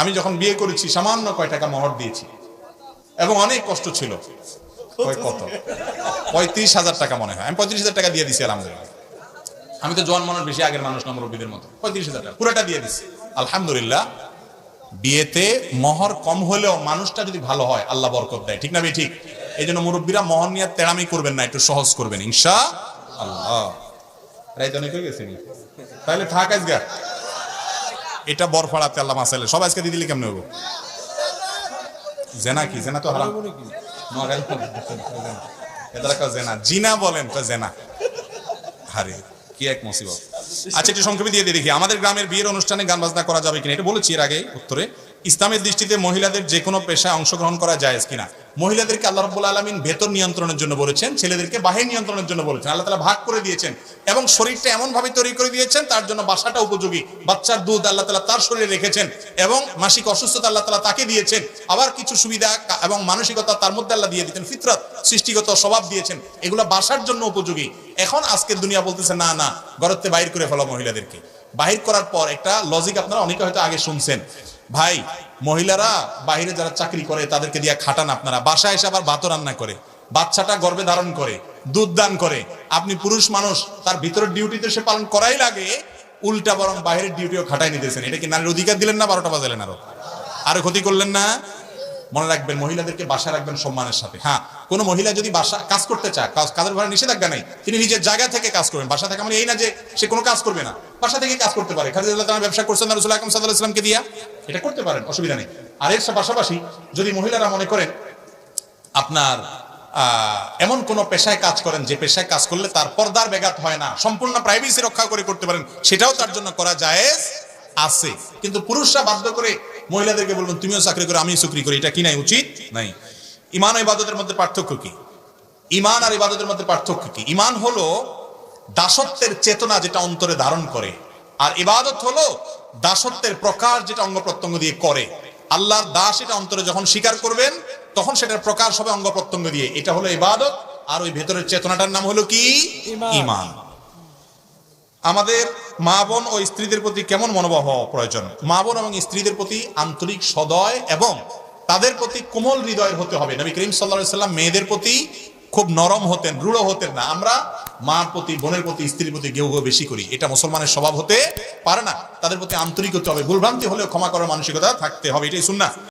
আমি যখন বিয়ে করেছি, সামান্য কয় টাকা মহর দিয়েছি। এবং অনেক কষ্ট ছিল। কত? পঁয়ত্রিশ হাজার টাকা মনে হয়। আমি পঁয়ত্রিশ হাজার টাকা দিয়ে দিছি, আলহামদুলিল্লাহ। আমি তো জোয়ান মানুষ, বেশি আগের মানুষ না মুরব্বীদের মতো। পঁয়ত্রিশ হাজার টাকা, পুরোটা দিয়ে দিছি। আলহামদুলিল্লাহ, বিয়েতে মহর কম হলেও মানুষটা যদি ভালো হয়, আল্লাহ বরকত দেয়। ঠিক না ভাই, ঠিক? এই জন্য মুরব্বীরা মহর নিয়ে তেড়ামি করবেন না, একটু সহজ করবেন, ইনশা আল্লাহ। অনেক হয়ে গেছে তাহলে থাক আজগা এটা বরফাড়াতে আল্লাহ মাসাইলে সব আজকে দিয়ে দিলে কেমন হব জেনা কি? জেনা তো জেনা? জিনা বলেন তো জেনা? হারে, কি এক মুসিবত। আচ্ছা একটু সংক্ষেপে দিয়ে দিয়ে দেখি। আমাদের গ্রামের বিয়ের অনুষ্ঠানে গান বাজনা করা যাবে কিনা? এটা বলেছি এর আগে উত্তরে। ইসলামের দৃষ্টিতে মহিলাদের যে কোনো পেশায় অংশগ্রহণ করা যায় কিনা? মহিলাদেরকে আল্লাহ রব্বুল আলমিন ভেতর নিয়ন্ত্রণের জন্য বলেছেন, ছেলেদেরকে বাহির নিয়ন্ত্রণের জন্য বলেছেন। আল্লাহ তালা ভাগ করে দিয়েছেন এবং শরীরটা এমন ভাবে তৈরি করে দিয়েছেন, তার জন্য বাসাটা উপযোগী। বাচ্চার দুধ আল্লাহ তালা তার শরীরে রেখেছেন এবং মাসিক অসুস্থতা আল্লাহ তালা তাকে দিয়েছেন। আবার কিছু সুবিধা এবং মানসিকতা তার মধ্যে আল্লাহ দিয়ে দিয়েছেন। ফিতরত, সৃষ্টিগত স্বভাব দিয়েছেন। এগুলো বাসার জন্য উপযোগী। এখন আজকের দুনিয়া বলতেছে, না না গরত্বে বাইর করে ফেলো মহিলাদেরকে। বাহির করার পর একটা লজিক আপনারা অনেকে হয়তো আগে শুনছেন। ভাই, মহিলারা বাহিরে যারা চাকরি করে তাদেরকে দিয়ে খাটান আপনারা। বাসায় এসে আবার ভাত রান্না করে, বাচ্চাটা গর্বে ধারণ করে, দুধ দান করে। আপনি পুরুষ মানুষ, তার ভিতরের ডিউটিতে সে পালন করাই লাগে, উল্টা বরং বাহিরের ডিউটিও খাটাই নিতেছেন। এটা কি নারীর অধিকার দিলেন না বারোটা বাজালেন আরও? আরও ক্ষতি করলেন না? মনে রাখবেন, মহিলাদেরকে বাসা রাখবেন সম্মানের সাথে। হ্যাঁ কোন মহিলা যদি বাসা, কাজ করতে চায়, কাজ- কাজের ভাড়া নিষেধাজ্ঞা নেই, তিনি নিজের জায়গা থেকে কাজ করবেন। বাসা থেকে মানে এই না যে সে কোনো কাজ করবে না, বাসা থেকে কাজ করতে পারে। খাদিজা রাদিয়াল্লাহু তাআলা ব্যবসা করছেন না রাসূল আকরাম দিয়া? এটা করতে পারেন, অসুবিধা নেই। আর এর পাশাপাশি যদি মহিলারা মনে করেন, আপনার এমন কোন পেশায় কাজ করেন, যে পেশায় কাজ করলে তার পর্দার ব্যাঘাত হয় না, সম্পূর্ণ প্রাইভেসি রক্ষা করে করতে পারেন, সেটাও তার জন্য করা যায় আছে। কিন্তু পুরুষরা বাধ্য করে মহিলাদেরকে বলবেন তুমিও চাকরি করো আমিও চাকরি করি। এটা কি নাই উচিত? নাই। ইমান ইবাদতের মধ্যে পার্থক্য কি? ইমান আর ইবাদতের মধ্যে পার্থক্য কি? ইমান হলো দাসত্বের চেতনা যেটা অন্তরে ধারণ করে আর ইবাদত হলো দাসত্বের প্রকাশ যেটা অঙ্গ প্রত্যঙ্গ দিয়ে করে। আল্লাহর দাস এটা অন্তরে যখন স্বীকার করবেন তখন সেটার প্রকাশ হবে অঙ্গ প্রত্যঙ্গ দিয়ে। এটা হলো ইবাদত আর ওই ভেতরের চেতনাটার নাম হলো কি। ইমান আমাদের মা বোন ও স্ত্রীদের প্রতি কেমন মনোভাব হওয়া প্রয়োজন? মা বোন এবং স্ত্রীদের প্রতি আন্তরিক সদয় এবং তাদের প্রতি কোমল হৃদয়ের হতে হবে। নবী করিম সাল্লা সাল্লাম মেয়েদের প্রতি খুব নরম হতেন, রূঢ় হতেন না। আমরা মার প্রতি, বোনের প্রতি, স্ত্রীর প্রতি গেউ গেউ বেশি করি। এটা মুসলমানের স্বভাব হতে পারে না। তাদের প্রতি আন্তরিক হতে হবে। ভুলভ্রান্তি হলেও ক্ষমা করার মানসিকতা থাকতে হবে। এটাই শুননা